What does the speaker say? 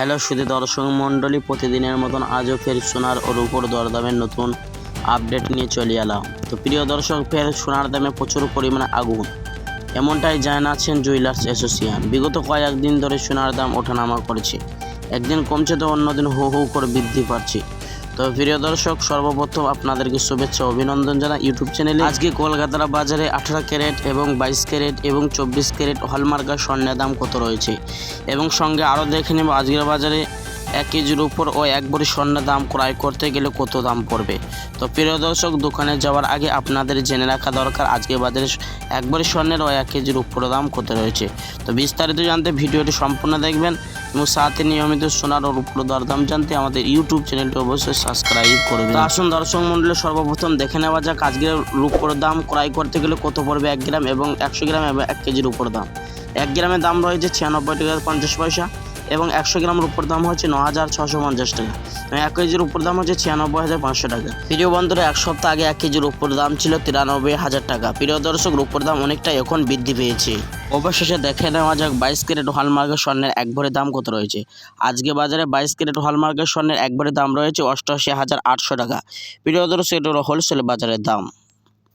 Hello শুধু দর্শক মণ্ডলী, প্রতিদিনের মতন আজও ফের সোনার ওর উপর দরদামের নতুন আপডেট নিয়ে চলে এলাম। তো প্রিয় দর্শক, ফের সোনার দামে প্রচুর পরিমাণে আগুন। এমনটাই জানাচ্ছেন জুয়েলার্স অ্যাসোসিয়েশন বিগত কয়েকদিন ধরে সোনার দাম ওঠানামা করেছে। একদিন কমছে তো অন্যদিন হু হু করে বৃদ্ধি পাচ্ছে। তো প্রিয় দর্শক, সর্বপ্রথম আপনাদেরকে শুভেচ্ছা অভিনন্দন জানাই ইউটিউব চ্যানেলে। আজকে কলকাতার বাজারে আঠারো ক্যারেট এবং বাইশ ক্যারেট এবং চব্বিশ ক্যারেট হলমার্কার স্বর্ণের দাম কত রয়েছে? এবং সঙ্গে আরও দেখে নেব আজকের বাজারে এক কেজির উপর ও এক ভরি স্বর্ণের দাম ক্রয় করতে গেলে কত দাম পড়বে? তো প্রিয় দর্শক, দোকানে যাওয়ার আগে আপনাদের জেনে রাখা দরকার, আজকে বাজারে এক ভরি স্বর্ণের ও এক কেজির উপর দাম কত রয়েছে? তো বিস্তারিত জানতে ভিডিওটি সম্পূর্ণ দেখবেন। এবং সাথে নিয়মিত সোনার ও উপর দরদাম জানতে আমাদের ইউটিউব চ্যানেলটি অবশ্যই সাবস্ক্রাইব করবেন আসুন দর্শক মন্ডলে, সর্বপ্রথম দেখে নেওয়া যাক আজকের রূপোর দাম। ক্রয় করতে গেলে কত পড়বে এক গ্রাম এবং একশো গ্রাম এবং এক কেজির উপর দাম? এক গ্রামের দাম রয়েছে ছিয়ানব্বই টাকা পঞ্চাশ পয়সা। এবং একশো গ্রামের উপর দাম হচ্ছে ন হাজার ছশো পঞ্চাশ টাকা। এক কেজির উপর দাম হচ্ছে ছিয়ানব্বই হাজার পাঁচশো টাকা। প্রিয় বন্ধুরা, এক সপ্তাহ আগে এক কেজির উপর দাম ছিল তিরানব্বই হাজার টাকা। প্রিয় দর্শক রূপোর দাম অনেকটা এখন বৃদ্ধি পেয়েছে। অবশেষে দেখে নেওয়া যাক বাইশ ক্যারেট হলমার্কের স্বর্ণের এক ভরি দাম কত রয়েছে। আজকে বাজারে বাইশ ক্যারেট হলমার্কের স্বর্ণের এক ভরি দাম রয়েছে অষ্টআশি হাজার আটশো টাকা। প্রিয় দর্শক এটা হলো হোলসেল বাজারের দাম।